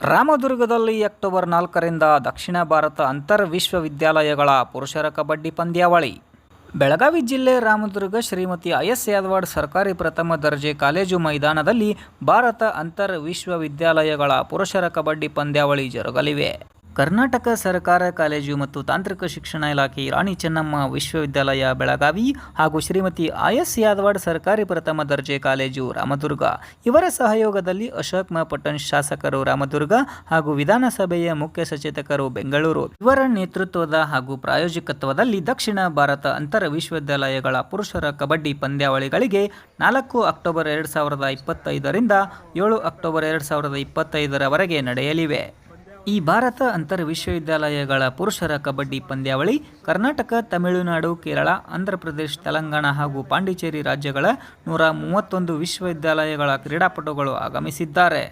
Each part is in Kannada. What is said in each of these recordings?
ರಾಮದುರ್ಗದಲ್ಲಿ ಅಕ್ಟೋಬರ್ ನಾಲ್ಕರಿಂದ ದಕ್ಷಿಣ ಭಾರತ ಅಂತರ್ ವಿಶ್ವವಿದ್ಯಾಲಯಗಳ ಪುರುಷರ ಕಬಡ್ಡಿ ಪಂದ್ಯಾವಳಿ. ಬೆಳಗಾವಿ ಜಿಲ್ಲೆ ರಾಮದುರ್ಗ ಶ್ರೀಮತಿ ಐ ಎಸ್ ಯಾದವಾಡ್ ಸರ್ಕಾರಿ ಪ್ರಥಮ ದರ್ಜೆ ಕಾಲೇಜು ಮೈದಾನದಲ್ಲಿ ಭಾರತ ಅಂತರ್ ವಿಶ್ವವಿದ್ಯಾಲಯಗಳ ಪುರುಷರ ಕಬಡ್ಡಿ ಪಂದ್ಯಾವಳಿ ಜರುಗಲಿವೆ. ಕರ್ನಾಟಕ ಸರ್ಕಾರ ಕಾಲೇಜು ಮತ್ತು ತಾಂತ್ರಿಕ ಶಿಕ್ಷಣ ಇಲಾಖೆ ರಾಣಿ ಚೆನ್ನಮ್ಮ ವಿಶ್ವವಿದ್ಯಾಲಯ, ಬೆಳಗಾವಿ ಹಾಗೂ ಶ್ರೀಮತಿ ಆಯಸ್ ಯಾದವಾಡ್ ಸರ್ಕಾರಿ ಪ್ರಥಮ ದರ್ಜೆ ಕಾಲೇಜು, ರಾಮದುರ್ಗ. ಇವರ ಸಹಯೋಗದಲ್ಲಿ ಅಶೋಕ್ ಪಟ್ಟಣ್ ಶಾಸಕರು ರಾಮದುರ್ಗ ಹಾಗೂ ವಿಧಾನಸಭೆಯ ಮುಖ್ಯ ಸಚೇತಕರು ಬೆಂಗಳೂರು. ಇವರ ನೇತೃತ್ವದ ಹಾಗೂ ಪ್ರಾಯೋಜಕತ್ವದಲ್ಲಿ ದಕ್ಷಿಣ ಭಾರತ ಅಂತರ ವಿಶ್ವವಿದ್ಯಾಲಯಗಳ ಪುರುಷರ ಕಬಡ್ಡಿ ಪಂದ್ಯಾವಳಿಗಳಿಗೆ ನಾಲ್ಕು ಅಕ್ಟೋಬರ್ ಎರಡು ಸಾವಿರದ ಇಪ್ಪತ್ತೈದರಿಂದ ಏಳು ಅಕ್ಟೋಬರ್ ಎರಡು ಸಾವಿರದ ಇಪ್ಪತ್ತೈದರವರೆಗೆ ನಡೆಯಲಿವೆ. ಈ ಭಾರತ ಅಂತರ್ ವಿಶ್ವವಿದ್ಯಾಲಯಗಳ ಪುರುಷರ ಕಬಡ್ಡಿ ಪಂದ್ಯಾವಳಿ ಕರ್ನಾಟಕ, ತಮಿಳುನಾಡು, ಕೇರಳ, ಆಂಧ್ರಪ್ರದೇಶ, ತೆಲಂಗಾಣ ಹಾಗೂ ಪಾಂಡಿಚೇರಿ ರಾಜ್ಯಗಳ ನೂರ ಮೂವತ್ತೊಂದು ವಿಶ್ವವಿದ್ಯಾಲಯಗಳ ಕ್ರೀಡಾಪಟುಗಳು ಆಗಮಿಸಿದ್ದಾರೆ.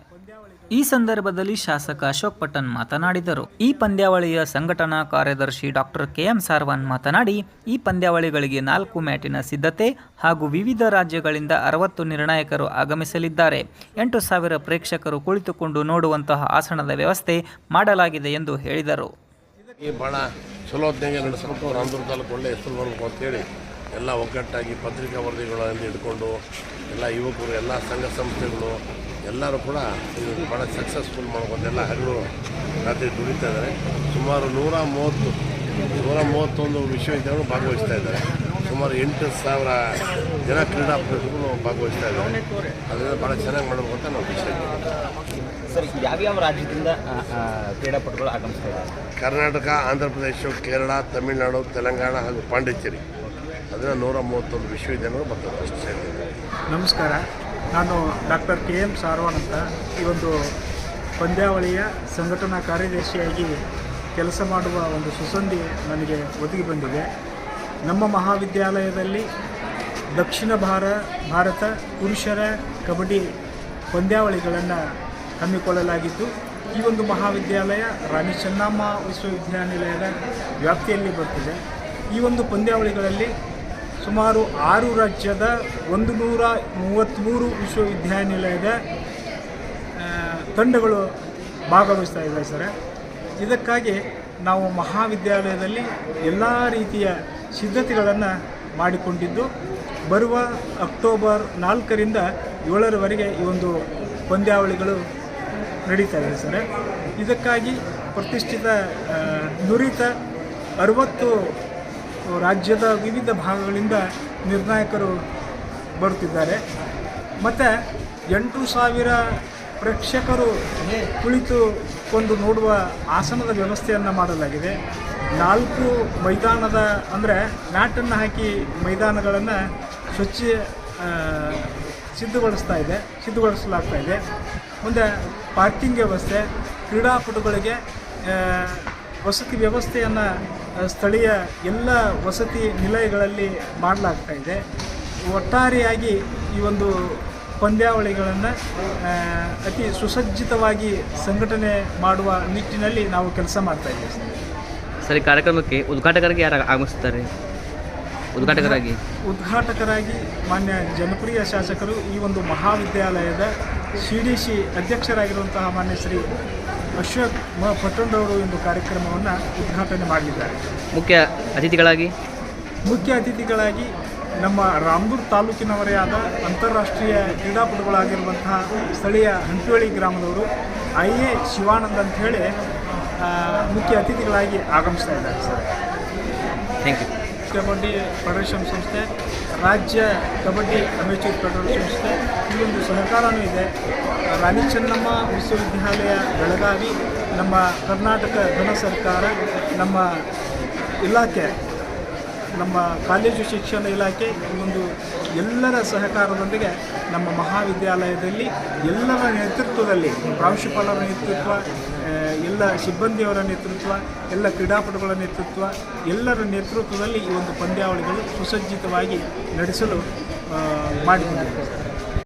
ಈ ಸಂದರ್ಭದಲ್ಲಿ ಶಾಸಕ ಅಶೋಕ್ ಪಟನ್ ಮಾತನಾಡಿದರು. ಈ ಪಂದ್ಯಾವಳಿಯ ಸಂಘಟನಾ ಕಾರ್ಯದರ್ಶಿ ಡಾಕ್ಟರ್ ಕೆಎಂ ಸಾರ್ವಾನ್ ಮಾತನಾಡಿ, ಈ ಪಂದ್ಯಾವಳಿಗಳಿಗೆ ನಾಲ್ಕು ಮ್ಯಾಟಿನ ಸಿದ್ಧತೆ ಹಾಗೂ ವಿವಿಧ ರಾಜ್ಯಗಳಿಂದ ಅರವತ್ತು ನಿರ್ಣಾಯಕರು ಆಗಮಿಸಲಿದ್ದಾರೆ. ಎಂಟು ಸಾವಿರ ಪ್ರೇಕ್ಷಕರು ಕುಳಿತುಕೊಂಡು ನೋಡುವಂತಹ ಆಸನದ ವ್ಯವಸ್ಥೆ ಮಾಡಲಾಗಿದೆ ಎಂದು ಹೇಳಿದರು. ಭಾಳ ಎಲ್ಲ ಒಗ್ಗಟ್ಟಾಗಿ ಪತ್ರಿಕಾ ವರದಿಗಳಲ್ಲಿ ಹಿಡ್ಕೊಂಡು ಎಲ್ಲ ಯುವಕರು, ಎಲ್ಲ ಸಂಘ ಸಂಸ್ಥೆಗಳು ಎಲ್ಲರೂ ಕೂಡ ಇದು ಭಾಳ ಸಕ್ಸಸ್ಫುಲ್ ಮಾಡ್ಕೊಂಡೆಲ್ಲ ಹಗಲು ರಾತ್ರಿ ದುಡಿತಾ ಇದ್ದಾರೆ. ಸುಮಾರು ನೂರ ಮೂವತ್ತು ನೂರ ಮೂವತ್ತೊಂದು ವಿಶ್ವವಿದ್ಯಾಲಯಗಳು ಭಾಗವಹಿಸ್ತಾ ಇದ್ದಾರೆ. ಸುಮಾರು ಎಂಟು ಸಾವಿರ ಜನ ಕ್ರೀಡಾಪಟುಗಳು ಭಾಗವಹಿಸ್ತಾ ಇದ್ದಾರೆ. ಅದರಿಂದ ಭಾಳ ಚೆನ್ನಾಗಿ ಮಾಡಬೇಕು ಅಂತ ನಾವು ವಿಷಯ ಸರ್ ಯಾವ್ಯಾವ ರಾಜ್ಯದಿಂದ ಕ್ರೀಡಾಪಟುಗಳು ಆಗಮಿಸ್ತಾ ಇದ್ದಾರೆ? ಕರ್ನಾಟಕ ಆಂಧ್ರ ಪ್ರದೇಶ ಕೇರಳ ತಮಿಳುನಾಡು ತೆಲಂಗಾಣ ಹಾಗೂ ಪಾಂಡಿಚೇರಿ. ಅದನ್ನು ನೂರ ಮೂವತ್ತೊಂದು ವಿಶ್ವವಿದ್ಯಾಲಯಗಳು ಬರ್ತದೆ ಅಷ್ಟು. ನಮಸ್ಕಾರ. ನಾನು ಡಾಕ್ಟರ್ ಕೆ ಎಂ ಸಾರ್ವಾನ್ ಅಂತ ಈ ಒಂದು ಪಂದ್ಯಾವಳಿಯ ಸಂಘಟನಾ ಕಾರ್ಯದರ್ಶಿಯಾಗಿ ಕೆಲಸ ಮಾಡುವ ಒಂದು ಸುಸಂಧಿ ನನಗೆ ಒದಗಿ ಬಂದಿದೆ. ನಮ್ಮ ಮಹಾವಿದ್ಯಾಲಯದಲ್ಲಿ ದಕ್ಷಿಣ ಭಾರ, ಭಾರತ, ಪುರುಷರ ಕಬಡ್ಡಿ ಪಂದ್ಯಾವಳಿಗಳನ್ನು ಹಮ್ಮಿಕೊಳ್ಳಲಾಗಿದ್ದು ಈ ಒಂದು ಮಹಾವಿದ್ಯಾಲಯ ರಾಣಿ ಚೆನ್ನಮ್ಮ ವಿಶ್ವವಿದ್ಯಾನಿಲಯದ ವ್ಯಾಪ್ತಿಯಲ್ಲಿ ಬರ್ತಿದೆ. ಈ ಒಂದು ಪಂದ್ಯಾವಳಿಗಳಲ್ಲಿ ಸುಮಾರು ಆರು ರಾಜ್ಯದ ಒಂದು ನೂರ ಮೂವತ್ತ್ಮೂರು ವಿಶ್ವವಿದ್ಯಾನಿಲಯದ ತಂಡಗಳು ಭಾಗವಹಿಸ್ತಾ ಇದ್ದಾರೆ ಸರ್. ಇದಕ್ಕಾಗಿ ನಾವು ಮಹಾವಿದ್ಯಾಲಯದಲ್ಲಿ ಎಲ್ಲ ರೀತಿಯ ಸಿದ್ಧತೆಗಳನ್ನು ಮಾಡಿಕೊಂಡಿದ್ದು, ಬರುವ ಅಕ್ಟೋಬರ್ ನಾಲ್ಕರಿಂದ ಏಳರವರೆಗೆ ಈ ಒಂದು ಪಂದ್ಯಾವಳಿಗಳು ನಡೀತಾ ಇದೆ ಸರ್. ಇದಕ್ಕಾಗಿ ಪ್ರತಿಷ್ಠಿತ ನುರಿತ ಅರವತ್ತು ರಾಜ್ಯದ ವಿವಿಧ ಭಾಗಗಳಿಂದ ನಿರ್ಣಾಯಕರು ಬರುತ್ತಿದ್ದಾರೆ ಮತ್ತು ಎಂಟು ಸಾವಿರ ಪ್ರೇಕ್ಷಕರು ಕುಳಿತುಕೊಂಡು ನೋಡುವ ಆಸನದ ವ್ಯವಸ್ಥೆಯನ್ನು ಮಾಡಲಾಗಿದೆ. ನಾಲ್ಕು ಮೈದಾನದ ಅಂದರೆ ಮ್ಯಾಟನ್ನು ಹಾಕಿ ಮೈದಾನಗಳನ್ನು ಸ್ವಚ್ಛ ಸಿದ್ಧಗೊಳಿಸ್ತಾ ಇದೆ, ಸಿದ್ಧಗೊಳಿಸಲಾಗ್ತಾ ಇದೆ. ಮುಂದೆ ಪಾರ್ಕಿಂಗ್ ವ್ಯವಸ್ಥೆ, ಕ್ರೀಡಾಪಟುಗಳಿಗೆ ವಸತಿ ವ್ಯವಸ್ಥೆಯನ್ನು ಸ್ಥಳೀಯ ಎಲ್ಲ ವಸತಿ ನಿಲಯಗಳಲ್ಲಿ ಮಾಡಲಾಗ್ತಾ ಇದೆ. ಒಟ್ಟಾರೆಯಾಗಿ ಈ ಒಂದು ಪಂದ್ಯಾವಳಿಗಳನ್ನು ಅತಿ ಸುಸಜ್ಜಿತವಾಗಿ ಸಂಘಟನೆ ಮಾಡುವ ನಿಟ್ಟಿನಲ್ಲಿ ನಾವು ಕೆಲಸ ಮಾಡ್ತಾ ಇದ್ದೇವೆ. ಸರ್. ಕಾರ್ಯಕ್ರಮಕ್ಕೆ ಉದ್ಘಾಟಕರಿಗೆ ಯಾರು ಆಗಮಿಸುತ್ತಾರೆ? ಉದ್ಘಾಟಕರಾಗಿ. ಉದ್ಘಾಟಕರಾಗಿ ಮಾನ್ಯ ಜನಪ್ರಿಯ ಶಾಸಕರು ಈ ಒಂದು ಮಹಾವಿದ್ಯಾಲಯದ ಸಿ ಡಿ ಸಿ ಅಧ್ಯಕ್ಷರಾಗಿರುವಂತಹ ಮಾನ್ಯ ಶ್ರೀ ಅಶೋಕ್ ಮ ಅವರು ಒಂದು ಕಾರ್ಯಕ್ರಮವನ್ನು ಉದ್ಘಾಟನೆ ಮಾಡಲಿದ್ದಾರೆ ಮುಖ್ಯ ಅತಿಥಿಗಳಾಗಿ? ಮುಖ್ಯ ಅತಿಥಿಗಳಾಗಿ ನಮ್ಮ ರಾಮದುರ್ ತಾಲೂಕಿನವರೇ ಆದ ಅಂತಾರಾಷ್ಟ್ರೀಯ ಕ್ರೀಡಾಪಟುಗಳಾಗಿರುವಂತಹ ಸ್ಥಳೀಯ ಹಂಪಿಹಳ್ಳಿ ಗ್ರಾಮದವರು ಐ ಎ ಶಿವಾನಂದ್ ಅಂತ ಹೇಳಿ ಮುಖ್ಯ ಅತಿಥಿಗಳಾಗಿ ಆಗಮಿಸ್ತಾ ಇದ್ದಾರೆ sir. Thank you kabaddi federation ಸಂಸ್ಥೆ, ರಾಜ್ಯ ಕಬಡ್ಡಿ ಅಮೇಚೂರ್ ಫೆಡರೇಷನ್ ಸಂಸ್ಥೆ ಈ ಒಂದು ಸಹಕಾರವೂ ಇದೆ. ರಾಣಿ ಚೆನ್ನಮ್ಮ ವಿಶ್ವವಿದ್ಯಾಲಯ ಬೆಳಗಾವಿ, ನಮ್ಮ ಕರ್ನಾಟಕ ಘನ ಸರ್ಕಾರ, ನಮ್ಮ ಇಲಾಖೆ, ನಮ್ಮ ಕಾಲೇಜು ಶಿಕ್ಷಣ ಇಲಾಖೆ ಈ ಒಂದು ಎಲ್ಲರ ಸಹಕಾರದೊಂದಿಗೆ ನಮ್ಮ ಮಹಾವಿದ್ಯಾಲಯದಲ್ಲಿ ಎಲ್ಲರ ನೇತೃತ್ವದಲ್ಲಿ ಪ್ರಾಂಶುಪಾಲರ ನೇತೃತ್ವ ಎಲ್ಲ ಸಿಬ್ಬಂದಿಯವರ ನೇತೃತ್ವ ಎಲ್ಲ ಕ್ರೀಡಾಪಟುಗಳ ನೇತೃತ್ವ ಎಲ್ಲರ ನೇತೃತ್ವದಲ್ಲಿ ಈ ಒಂದು ಪಂದ್ಯಾವಳಿಗಳು ಸುಸಜ್ಜಿತವಾಗಿ ನಡೆಸಲು ಮಾಡಿಕೊಂಡಿದ್ದಾರೆ.